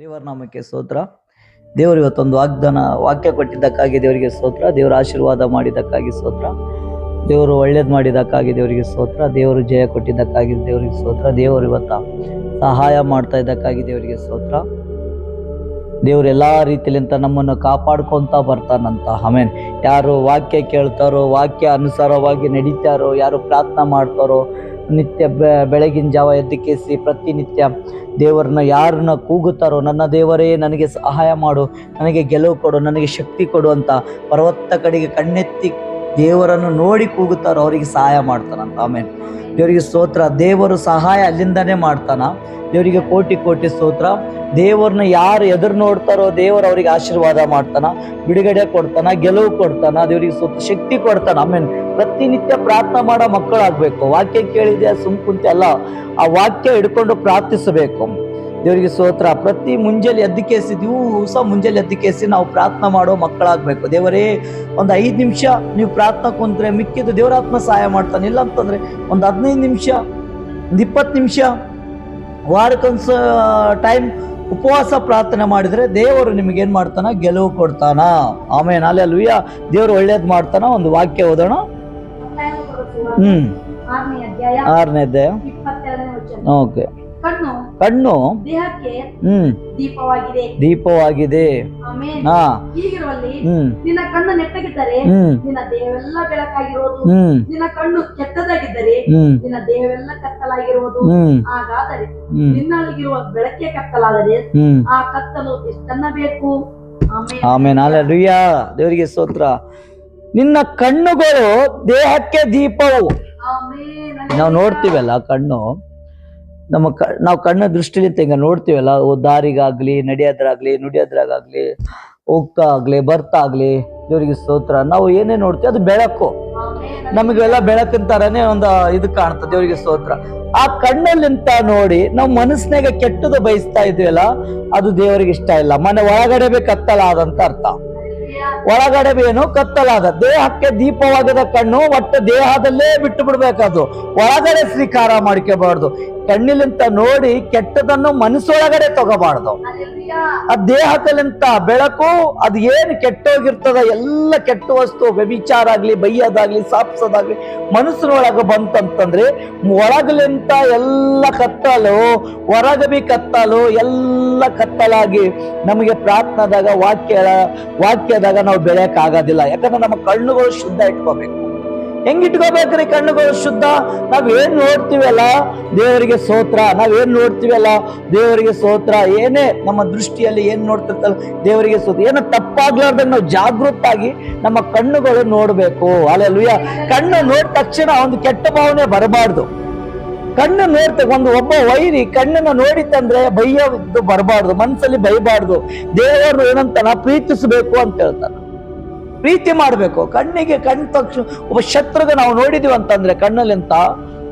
ದೇವರ ನಾಮಕ್ಕೆ ಸ್ತೋತ್ರ. ದೇವರು ಇವತ್ತೊಂದು ವಾಗ್ದಾನ, ವಾಕ್ಯ ಕೊಟ್ಟಿದ್ದಕ್ಕಾಗಿ ದೇವರಿಗೆ ಸ್ತೋತ್ರ. ದೇವರ ಆಶೀರ್ವಾದ ಮಾಡಿದ್ದಕ್ಕಾಗಿ ಸ್ತೋತ್ರ. ದೇವರು ಒಳ್ಳೇದು ಮಾಡಿದ್ದಕ್ಕಾಗಿ ದೇವರಿಗೆ ಸ್ತೋತ್ರ. ದೇವರು ಜಯ ಕೊಟ್ಟಿದ್ದಕ್ಕಾಗಿ ದೇವರಿಗೆ ಸ್ತೋತ್ರ. ದೇವರು ಇವತ್ತ ಸಹಾಯ ಮಾಡ್ತಾ ಇದ್ದಕ್ಕಾಗಿ ದೇವರಿಗೆ ಸ್ತೋತ್ರ. ದೇವರು ಎಲ್ಲ ರೀತಿಲಿಂತ ನಮ್ಮನ್ನು ಕಾಪಾಡ್ಕೊಂತ ಬರ್ತಾನಂತ. ಆಮೇನ್ ಯಾರು ವಾಕ್ಯ ಕೇಳ್ತಾರೋ, ವಾಕ್ಯ ಅನುಸಾರವಾಗಿ ನಡೀತಾರೋ, ಯಾರು ಪ್ರಾರ್ಥನಾ ಮಾಡ್ತಾರೋ, ನಿತ್ಯ ಬೆಳಗಿನ ಜಾವ ಎದ್ದು ಪ್ರತಿನಿತ್ಯ ದೇವರನ್ನ ಯಾರನ್ನ ಕೂಗುತ್ತಾರೋ ನನ್ನ ದೇವರೇ ನನಗೆ ಸಹಾಯ ಮಾಡು, ನನಗೆ ಗೆಲುವು ಕೊಡು, ನನಗೆ ಶಕ್ತಿ ಕೊಡು ಅಂತ ಪರ್ವತ ಕಡೆಗೆ ಕಣ್ಣೆತ್ತಿ ದೇವರನ್ನು ನೋಡಿ ಕೂಗುತ್ತಾರೋ ಅವರಿಗೆ ಸಹಾಯ ಮಾಡ್ತಾನಂತ ಆಮೇಲೆ ದೇವರಿಗೆ ಸ್ತೋತ್ರ. ದೇವರು ಸಹಾಯ ಅಲ್ಲಿಂದನೇ ಮಾಡ್ತಾನ. ದೇವರಿಗೆ ಕೋಟಿ ಕೋಟಿ ಸ್ತೋತ್ರ. ದೇವರನ್ನ ಯಾರು ಎದುರು ನೋಡ್ತಾರೋ ದೇವರು ಅವರಿಗೆ ಆಶೀರ್ವಾದ ಮಾಡ್ತಾನ. ಬಿಡುಗಡೆ ಕೊಡ್ತಾನ, ಗೆಲುವು ಕೊಡ್ತಾನ, ದೇವರಿಗೆ ಶಕ್ತಿ ಕೊಡ್ತಾನ. ಆಮೇಲೆ ಪ್ರತಿನಿತ್ಯ ಪ್ರಾರ್ಥನೆ ಮಾಡೋ ಮಕ್ಕಳಾಗಬೇಕು. ವಾಕ್ಯ ಕೇಳಿದೆ ಸುಮ್ ಕುಂತೆ ಅಲ್ಲ, ಆ ವಾಕ್ಯ ಹಿಡ್ಕೊಂಡು ಪ್ರಾರ್ಥಿಸಬೇಕು. ದೇವರಿಗೆ ಸೋತ್ರ ಪ್ರತಿ ಮುಂಜಾನೆ ಎದ್ದು ಕೇಸಿ ದಿವಸ ಮುಂಜಾನೆ ಎದ್ದಕ್ಕೆಸಿ ಕೇಸಿ ನಾವು ಪ್ರಾರ್ಥನೆ ಮಾಡೋ ಮಕ್ಕಳಾಗಬೇಕು. ದೇವರೇ, ಒಂದು ಐದು ನಿಮಿಷ ನೀವು ಪ್ರಾರ್ಥನೆ ಕುಂತ್ರೆ ಮಿಕ್ಕಿದ್ದು ದೇವರಾತ್ಮ ಸಹಾಯ ಮಾಡ್ತಾನೆ. ಇಲ್ಲ ಅಂತಂದರೆ ಒಂದು ಹದಿನೈದು ನಿಮಿಷ, ಒಂದು ಇಪ್ಪತ್ತು ನಿಮಿಷ, ವಾರಕ್ಕೊಂದ್ಸ ಟೈಮ್ ಉಪವಾಸ ಪ್ರಾರ್ಥನೆ ಮಾಡಿದರೆ ದೇವರು ನಿಮಗೇನು ಮಾಡ್ತಾನ? ಗೆಲುವು ಕೊಡ್ತಾನ. ಆಮೇಲೆ ಅಲ್ಲೇ ಲುಯ್ಯ ದೇವರು ಒಳ್ಳೇದು ಮಾಡ್ತಾನ. ಒಂದು ವಾಕ್ಯ ಓದೋಣ. ಹ್ಮ್. ಆರನೇ ಅಧ್ಯಾಯ ಓಕೆ. ಕಣ್ಣು ಹ್ಮ್. ದೀಪವಾಗಿದೆ. ಹಾ. ಹ್ಮ್. ನಿನ್ನ ಕಣ್ಣು ನೆಟ್ಟಗಿದ್ದರೆ ನಿನ್ನ ದೇಹವೆಲ್ಲ ಬೆಳಕಾಗಿರುವುದು ನಿನ್ನ ಕಣ್ಣು ಕೆಟ್ಟದಾಗಿದ್ದರೆ ನಿನ್ನ ದೇಹವೆಲ್ಲ ಕತ್ತಲಾಗಿರುವುದು ಹಾಗಾದರೆ ನಿನ್ನೊಳಗಿರುವ ಬೆಳಕೆ ಕತ್ತಲಾದರೆ ಆ ಕತ್ತಲು ಎಷ್ಟನ್ನ ಬೇಕು? ಆಮೇಲೆ ಆಮೇಲೆ ದೇವರಿಗೆ ಸ್ತೋತ್ರ. ನಿನ್ನ ಕಣ್ಣುಗಳು ದೇಹಕ್ಕೆ ದೀಪವು. ನಾವು ನೋಡ್ತೀವಲ್ಲ ಕಣ್ಣು? ನಮ್ಮ ಕ ನಾವು ಕಣ್ಣು ದೃಷ್ಟಿಲಿ ಹಿಂಗ ನೋಡ್ತೀವಲ್ಲ? ಓ ದಾರಿಗಾಗ್ಲಿ ನಡೆಯೋದ್ರಾಗ್ಲಿ ನುಡಿಯೋದ್ರಾಗ್ಲಿ ಹೋಗ್ತಾಗ್ಲಿ ಬರ್ತಾಗ್ಲಿ ಇವರಿಗೆ ಸ್ತೋತ್ರ. ನಾವು ಏನೇ ನೋಡ್ತೀವಿ ಅದು ಬೆಳಕು. ನಮಗೆಲ್ಲ ಬೆಳಕಿನ ತರನೇ ಒಂದು ಇದು ಕಾಣ್ತದೆ ದೇವರಿಗೆ ಸ್ತೋತ್ರ. ಆ ಕಣ್ಣಲ್ಲಿಂತ ನೋಡಿ ನಾವು ಮನಸ್ಸಿನಾಗ ಕೆಟ್ಟದು ಬಯಸ್ತಾ ಇದೀವಲ್ಲ ಅದು ದೇವರಿಗೆ ಇಷ್ಟ ಇಲ್ಲ. ಮನೆ ಒಳಗಡೆ ಬೇಕತ್ತಲ್ಲ ಆದಂತ ಅರ್ಥ. ಒಳಗಡೆ ಏನು ಕತ್ತಲಾದ, ದೇಹಕ್ಕೆ ದೀಪವಾಗದ ಕಣ್ಣು ಒಟ್ಟು ದೇಹದಲ್ಲೇ ಬಿಟ್ಟು ಬಿಡ್ಬೇಕದು ಒಳಗಡೆ ಸ್ವೀಕಾರ ಮಾಡ್ಕೋಬಾರ್ದು. ಕಣ್ಣಿಲಿಂತ ನೋಡಿ ಕೆಟ್ಟದನ್ನು ಮನಸ್ಸೊಳಗಡೆ ತಗೋಬಾರ್ದು. ಆ ದೇಹದಲ್ಲಿಂತ ಬೆಳಕು, ಅದು ಏನು ಕೆಟ್ಟೋಗಿರ್ತದ, ಎಲ್ಲ ಕೆಟ್ಟ ವಸ್ತು ವ್ಯಭಿಚಾರ ಆಗ್ಲಿ ಬೈಯೋದಾಗ್ಲಿ, ಸಾಪ್ಸೋದಾಗ್ಲಿ, ಮನಸ್ಸಿನೊಳಗೆ ಬಂತಂತಂದ್ರೆ, ಒಳಗಲಿಂತ ಎಲ್ಲ ಕತ್ತಲು, ಹೊರಗೆ ಬಿ ಕತ್ತಲು, ಎಲ್ಲ ಕತ್ತಲಾಗಿ ನಮಗೆ ಪ್ರಾರ್ಥನಾದಾಗ ವಾಕ್ಯ ವಾಕ್ಯದಾಗ ನಾವು ಬೆಳೆಯಕ್ ಆಗೋದಿಲ್ಲ. ಯಾಕಂದ್ರೆ ನಮ್ಮ ಕಣ್ಣುಗಳು ಶುದ್ಧ ಇಟ್ಕೋಬೇಕು. ಹೆಂಗ್ ಇಟ್ಕೋಬೇಕ್ರಿ ಕಣ್ಣುಗಳು ಶುದ್ಧ? ನಾವ್ ಏನ್ ನೋಡ್ತೀವಲ್ಲ? ದೇವರಿಗೆ ಸೋತ್ರ ನಾವೇನ್ ನೋಡ್ತೀವಲ್ಲ? ದೇವರಿಗೆ ಸೋತ್ರ ಏನೇ ನಮ್ಮ ದೃಷ್ಟಿಯಲ್ಲಿ ಏನ್ ನೋಡ್ತಿರ್ತಲ್ಲ, ದೇವರಿಗೆ ಸೋತ್ರ ಏನೋ ತಪ್ಪಾಗ್ಲಾರ್ದ ನಾವು ಜಾಗೃತಾಗಿ ನಮ್ಮ ಕಣ್ಣುಗಳು ನೋಡ್ಬೇಕು. ಅಲ್ಲೆಲ್ಲುಯ್ಯ ಕಣ್ಣು ನೋಡಿದ ತಕ್ಷಣ ಒಂದು ಕೆಟ್ಟ ಭಾವನೆ ಬರಬಾರ್ದು. ಕಣ್ಣು ನೋಡ್ತ ಒಂದು ಒಬ್ಬ ವೈರಿ ಕಣ್ಣನ್ನ ನೋಡಿತಂದ್ರೆ ಬೈಯೋದು ಬರಬಾರ್ದು ಮನಸ್ಸಲ್ಲಿ ಬೈಬಾರ್ದು ದೇವರು ಏನಂತಾನ? ಪ್ರೀತಿಸಬೇಕು ಅಂತ ಹೇಳ್ತಾನ. ಪ್ರೀತಿ ಮಾಡಬೇಕು. ಕಣ್ಣಿಗೆ ಕಣ್ ತಕ್ಷಣ ಒಬ್ಬ ಶತ್ರುಗೆ ನಾವು ನೋಡಿದೀವಿ ಅಂತಂದ್ರೆ ಕಣ್ಣಲ್ಲಿಂತ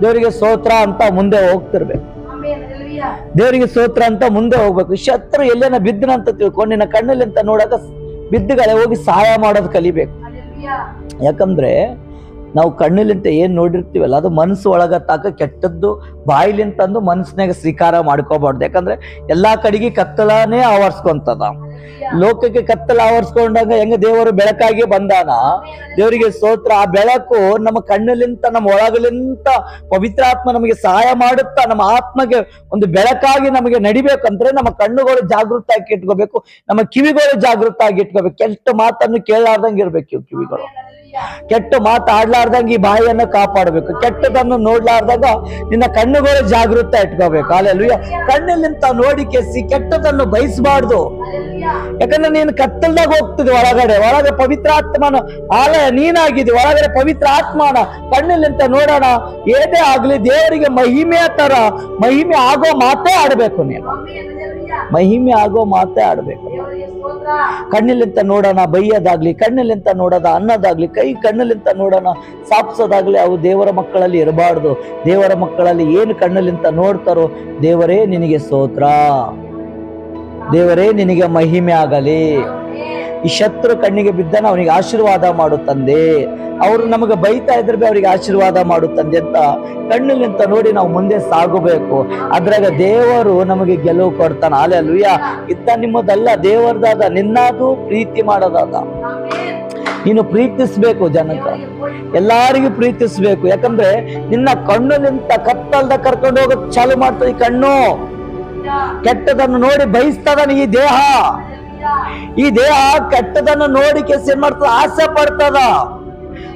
ದೇವರಿಗೆ ಸೋತ್ರ ಅಂತ ಮುಂದೆ ಹೋಗ್ತಿರ್ಬೇಕು. ದೇವರಿಗೆ ಸೋತ್ರ ಅಂತ ಮುಂದೆ ಹೋಗ್ಬೇಕು. ಶತ್ರು ಎಲ್ಲೇನ ಬಿದ್ದನಂತ ತಿಳ್ಕೊಂಡು ನಿನ್ನ ಕಣ್ಣಲ್ಲಿಂತ ನೋಡಾಕ ಬಿದ್ದುಗಳೇ ಹೋಗಿ ಸಹಾಯ ಮಾಡೋದು ಕಲಿಬೇಕು. ಯಾಕಂದ್ರೆ ನಾವು ಕಣ್ಣಲಿಂತ ಏನು ನೋಡಿರ್ತೀವಲ್ಲ ಅದು ಮನಸ್ಸು ಒಳಗೆ ತಾಕ ಕೆಟ್ಟದ್ದು ಬಾಯಿಲಿಂತಂದು ಮನಸ್ಸಿನಾಗ ಸ್ವೀಕಾರ ಮಾಡ್ಕೋಬಾರ್ದು. ಯಾಕಂದ್ರೆ ಎಲ್ಲಾ ಕಡೆಗೆ ಕತ್ತಲನೇ ಆವರ್ಸ್ಕೊಂತದ. ಲೋಕಕ್ಕೆ ಕತ್ತಲ ಆವರಿಸ್ಕೊಂಡಾಗ ಹೆಂಗ ದೇವರು ಬೆಳಕಾಗಿ ಬಂದಾನ? ದೇವರಿಗೆ ಸ್ತೋತ್ರ. ಆ ಬೆಳಕು ನಮ್ಮ ಕಣ್ಣಲ್ಲಿಂತ ನಮ್ಮ ಒಳಗಲಿಂತ ಪವಿತ್ರಾತ್ಮ ನಮಗೆ ಸಹಾಯ ಮಾಡುತ್ತಾ ನಮ್ಮ ಆತ್ಮಗೆ ಒಂದು ಬೆಳಕಾಗಿ ನಮಗೆ ನಡಿಬೇಕಂದ್ರೆ ನಮ್ಮ ಕಣ್ಣುಗಳು ಜಾಗೃತ ಆಗಿ ಇಟ್ಕೋಬೇಕು ನಮ್ಮ ಕಿವಿಗಳು ಜಾಗೃತ ಆಗಿ ಇಟ್ಕೋಬೇಕು. ಕೆಟ್ಟ ಮಾತನ್ನು ಕೇಳಾರ್ದಂಗೆ ಇರ್ಬೇಕು ಇವು ಕಿವಿಗಳು. ಕೆಟ್ಟ ಮಾತಾಡ್ಲಾರ್ದಂಗ ಈ ಬಾಯಿಯನ್ನು ಕಾಪಾಡಬೇಕು. ಕೆಟ್ಟದನ್ನು ನೋಡ್ಲಾರ್ದಾಗ ನಿನ್ನ ಕಣ್ಣುಗಳು ಜಾಗೃತ ಇಟ್ಕೋಬೇಕು. ಅಲ್ಲೆಲ್ಲ ಕಣ್ಣಲ್ಲಿಂತ ನೋಡಿ ಕೆಸಿ ಕೆಟ್ಟದನ್ನು ಬಯಸಬಾರ್ದು. ಯಾಕಂದ್ರೆ ನೀನು ಕತ್ತಲ್ದಾಗ ಹೋಗ್ತದೆ ಒಳಗಡೆ. ಒಳಗೆ ಪವಿತ್ರಾತ್ಮನ ಆಲಯ ನೀನಾಗಿದೆ. ಒಳಗಡೆ ಪವಿತ್ರ ಆತ್ಮನ ಕಣ್ಣಲ್ಲಿಂತ ನೋಡೋಣ. ಏನೇ ಆಗ್ಲಿ ದೇವರಿಗೆ ಮಹಿಮೆಯ ತರ ಮಹಿಮೆ ಆಗೋ ಮಾತೇ ಆಡ್ಬೇಕು ನೀನು. ಮಹಿಮೆ ಆಗೋ ಮಾತೇ ಆಡ್ಬೇಕು. ಕಣ್ಣಿಲಿಂತ ನೋಡೋಣ, ಬೈಯೋದಾಗ್ಲಿ ಕಣ್ಣಿಲಿಂತ ನೋಡೋದ ಅನ್ನೋದಾಗ್ಲಿ, ಕೈ ಕಣ್ಣಲಿಂತ ನೋಡೋಣ, ಸಾಪ್ಸೋದಾಗ್ಲಿ ಅವು ದೇವರ ಮಕ್ಕಳಲ್ಲಿ ಇರಬಾರ್ದು. ದೇವರ ಮಕ್ಕಳಲ್ಲಿ ಏನು ಕಣ್ಣಲಿಂತ ನೋಡ್ತಾರೋ, ದೇವರೇ ನಿನಗೆ ಸೋತ್ರ ದೇವರೇ ನಿನಗೆ ಮಹಿಮೆ ಆಗಲಿ. ಈ ಶತ್ರು ಕಣ್ಣಿಗೆ ಬಿದ್ದನ ಅವನಿಗೆ ಆಶೀರ್ವಾದ ಮಾಡು ತಂದೆ. ಅವರು ನಮಗೆ ಬೈತಾ ಇದ್ರೆ ಅವರಿಗೆ ಆಶೀರ್ವಾದ ಮಾಡು ತಂದೆ ಅಂತ ನಿಂತ ನೋಡಿ ನಾವು ಮುಂದೆ ಸಾಗಬೇಕು. ಅದ್ರಾಗ ದೇವರು ನಮಗೆ ಗೆಲುವು ಕೊಡ್ತಾನ. ಅಲೆ ಅಲ್ವಿಯ ಇತ್ತ ನಿಮ್ಮದಲ್ಲ, ದೇವರದಾದ, ನಿನ್ನಾದು ಪ್ರೀತಿ ಮಾಡೋದಾದ. ನೀನು ಪ್ರೀತಿಸ್ಬೇಕು ಜನಕ. ಎಲ್ಲಾರಿಗೂ ಪ್ರೀತಿಸ್ಬೇಕು. ಯಾಕಂದ್ರೆ ನಿನ್ನ ಕಣ್ಣುಲಿಂತ ಕತ್ತಲ್ದ ಕರ್ಕೊಂಡು ಹೋಗಕ್ ಚಾಲು ಮಾಡ್ತದೆ ಈ ಕಣ್ಣು. ಕೆಟ್ಟದನ್ನು ನೋಡಿ ಬಯಸ್ತದ ಈ ದೇಹ. ಈ ದೇಹ ಕೆಟ್ಟದನ್ನು ನೋಡಿ ಕೆಸ ಏನ್ ಮಾಡ್ತದ, ಆಸೆ ಪಡ್ತದ.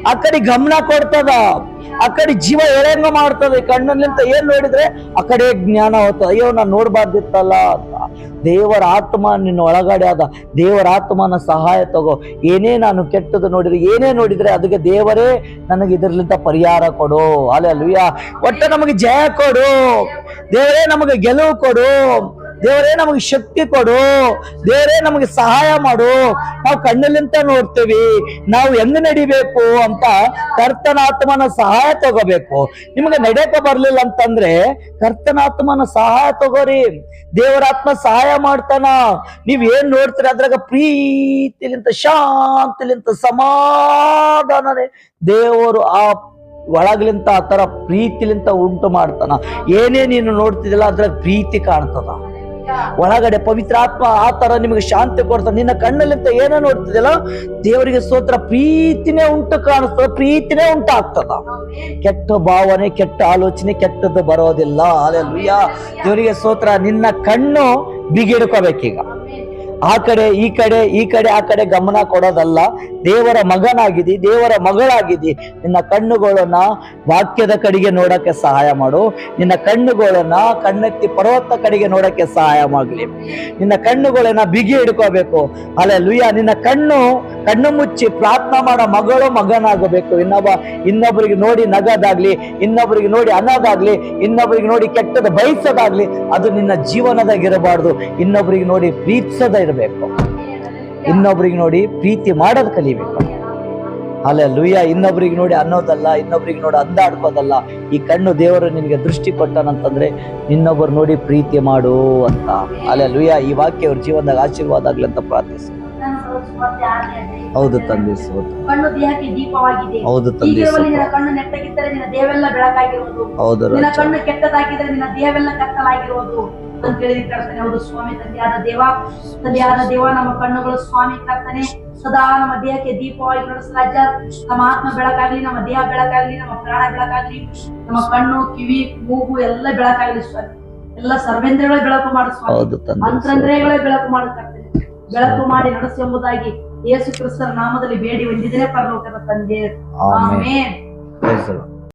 ಆ ಗಮನ ಕೊಡ್ತದ. ಆ ಜೀವ ಎಳೆಂಗ ಮಾಡ್ತದೆ. ಕಣ್ಣಲ್ಲಿಂತ ಏನ್ ನೋಡಿದ್ರೆ ಆ ಕಡೆ ಜ್ಞಾನ ಹೋಗ್ತದ. ಅಯ್ಯೋ, ನಾನ್ ನೋಡ್ಬಾರ್ದಿತ್ತಲ್ಲ ದೇವರ ಆತ್ಮ ನಿನ್ನ ಒಳಗಡೆ ಆದ ದೇವರ ಆತ್ಮನ ಸಹಾಯ ತಗೋ. ಏನೇ ನಾನು ಕೆಟ್ಟದ್ದು ನೋಡಿದ್ರೆ, ಏನೇ ನೋಡಿದ್ರೆ ಅದಕ್ಕೆ ದೇವರೇ ನನಗೆ ಇದರ್ಲಿಂದ ಪರಿಹಾರ ಕೊಡು. ಅಲ್ಲೇ ಅಲ್ವಿಯ ಒಟ್ಟು ನಮಗೆ ಜಯ ಕೊಡು. ದೇವರೇ ನಮಗೆ ಗೆಲುವು ಕೊಡು. ದೇವರೇ, ನಮಗೆ ಶಕ್ತಿ ಕೊಡು. ದೇವರೇ, ನಮಗೆ ಸಹಾಯ ಮಾಡು. ನಾವು ಕಣ್ಣಲ್ಲಿಂತ ನೋಡ್ತೀವಿ. ನಾವು ಹೆಂಗ್ ನಡಿಬೇಕು ಅಂತ ಕರ್ತನಾತ್ಮನ ಸಹಾಯ ತಗೋಬೇಕು. ನಿಮ್ಗೆ ನಡೆಯಕ್ಕೆ ಬರ್ಲಿಲ್ಲ ಅಂತಂದ್ರೆ ಕರ್ತನಾತ್ಮನ ಸಹಾಯ ತಗೋರಿ. ದೇವರಾತ್ಮ ಸಹಾಯ ಮಾಡ್ತಾನ. ನೀವ್ ಏನ್ ನೋಡ್ತೀರಿ ಅದ್ರಾಗ ಪ್ರೀತಿಲಿಂತ, ಶಾಂತಿಲಿಂತ, ಸಮಾಧಾನನೇ ದೇವರು ಆ ಒಳಗ್ಲಿಂತ ಆ ತರ ಪ್ರೀತಿಲಿಂತ ಉಂಟು ಮಾಡ್ತಾನ. ಏನೇ ನೀನು ನೋಡ್ತಿದಿಲ್ಲ ಅದ್ರಾಗ ಪ್ರೀತಿ ಕಾಣ್ತದ. ಒಳಗಡೆ ಪವಿತ್ರಾತ್ಮ ಆ ತರ ನಿಮಗೆ ಶಾಂತಿ ಕೊಡ್ತಾರೆ. ನಿನ್ನ ಕಣ್ಣಲ್ಲಿಂತ ಏನೋ ನೋಡ್ತಿದ್ಯಲ್ಲ ದೇವರಿಗೆ ಸ್ತೋತ್ರ ಪ್ರೀತಿನೇ ಉಂಟು ಕಾಣಿಸ್ತದ ಪ್ರೀತಿನೇ ಉಂಟಾಗ್ತದ. ಕೆಟ್ಟ ಭಾವನೆ ಕೆಟ್ಟ ಆಲೋಚನೆ ಕೆಟ್ಟದ್ದು ಬರೋದಿಲ್ಲ. ಅಲ್ಲೆಲ್ಲೂಯ್ಯ ದೇವರಿಗೆ ಸ್ತೋತ್ರ ನಿನ್ನ ಕಣ್ಣು ಬಿಗಿಡ್ಕೋಬೇಕೀಗ. ಆ ಕಡೆ, ಈ ಕಡೆ ಈ ಕಡೆ, ಆ ಕಡೆ ಗಮನ ಕೊಡೋದಲ್ಲ. ದೇವರ ಮಗನಾಗಿದ್ದಿ ದೇವರ ಮಗಳಾಗಿದ್ದಿ ನಿನ್ನ ಕಣ್ಣುಗಳನ್ನ ವಾಕ್ಯದ ಕಡೆಗೆ ನೋಡಕ್ಕೆ ಸಹಾಯ ಮಾಡು. ನಿನ್ನ ಕಣ್ಣುಗಳನ್ನ ಕಣ್ಣೆತ್ತಿ ಪರ್ವತ ಕಡೆಗೆ ನೋಡಕ್ಕೆ ಸಹಾಯ ಮಾಡಲಿ. ನಿನ್ನ ಕಣ್ಣುಗಳನ್ನ ಬಿಗಿ ಹಿಡ್ಕೋಬೇಕು. ಅಲ್ಲ ಲುಯ್ಯ ನಿನ್ನ ಕಣ್ಣು ಕಣ್ಣು ಮುಚ್ಚಿ ಪ್ರಾರ್ಥನಾ ಮಾಡೋ ಮಗಳು ಮಗನಾಗಬೇಕು. ಇನ್ನೊಬ್ಬ, ಇನ್ನೊಬ್ಬರಿಗೆ ನೋಡಿ ನಗದಾಗ್ಲಿ, ಇನ್ನೊಬ್ಬರಿಗೆ ನೋಡಿ ಅನ್ನೋದಾಗ್ಲಿ ಇನ್ನೊಬ್ಬರಿಗೆ ನೋಡಿ ಕೆಟ್ಟದ ಬಯಸೋದಾಗ್ಲಿ, ಅದು ನಿನ್ನ ಜೀವನದಾಗಿರಬಾರ್ದು. ಇನ್ನೊಬ್ಬರಿಗೆ ನೋಡಿ ಪ್ರೀತಿಸದ ಇನ್ನೊಬ್ರಿಗೆ ನೋಡಿ ಪ್ರೀತಿ ಮಾಡೋದು ಕಲಿಬೇಕು. ಅಲ್ಲ ಲೂಯ್ಯ ಇನ್ನೊಬ್ರಿಗೆ ನೋಡಿ ಅನ್ನೋದಲ್ಲ ಇನ್ನೊಬ್ರಿಗೆ ನೋಡಿ ಅಂದಾಡ್ಕೋದಲ್ಲ. ಈ ಕಣ್ಣು ದೇವರು ನಿನಗೆ ದೃಷ್ಟಿ ಕೊಟ್ಟನಂತಂದ್ರೆ ಇನ್ನೊಬ್ಬರು ನೋಡಿ ಪ್ರೀತಿ ಮಾಡು ಅಂತ. ಅಲ್ಲ ಲೂಯ್ಯ ಈ ವಾಕ್ಯ ಅವ್ರ ಜೀವನದಾಗ ಆಶೀರ್ವಾದ ಆಗ್ಲಿ ಅಂತ ಪ್ರಾರ್ಥಿಸಿ. ಹೌದು ತಂದೆ ಹೌದು ತಂದೆ ಹೌದು ಅಂತ ಕರ್ತನೆ ಹೌದು ಸ್ವಾಮಿ ತಂದೆಯಾದ ದೇವ ತಂದೆಯಾದ ದೇವ ನಮ್ಮ ಕಣ್ಣುಗಳು ಸ್ವಾಮಿ ಕರ್ತಾನೆ ಸದಾ ನಮ್ಮ ದೇಹಕ್ಕೆ ದೀಪವಾಗಿ ನಡೆಸಲಾಜ ನಮ್ಮ ಆತ್ಮ ಬೆಳಕಾಗ್ಲಿ ನಮ್ಮ ದೇಹ ಬೆಳಕಾಗ್ಲಿ ನಮ್ಮ ಪ್ರಾಣ ಬೆಳಕಾಗ್ಲಿ ನಮ್ಮ ಕಣ್ಣು ಕಿವಿ ಮೂಗು ಎಲ್ಲ ಬೆಳಕಾಗ್ಲಿ ಸ್ವಾಮಿ. ಎಲ್ಲ ಸರ್ವೇಂದ್ರಗಳೇ ಬೆಳಕು ಮಾಡು ಸ್ವಾಮಿ. ಸೋತು. ಬೆಳಕು ಮಾಡು ಕರ್ತನೆ. ಬೆಳಕು ಮಾಡಿ ನಡೆಸಿ ಎಂಬುದಾಗಿ ಯೇಸು ಕ್ರಿಸ್ತರ ನಾಮದಲ್ಲಿ ಬೇಡಿ ಹೊಂದಿದ್ದೇನೆ ಪರಲೋಕದ ತಂದೆ. ಆಮೆನ್.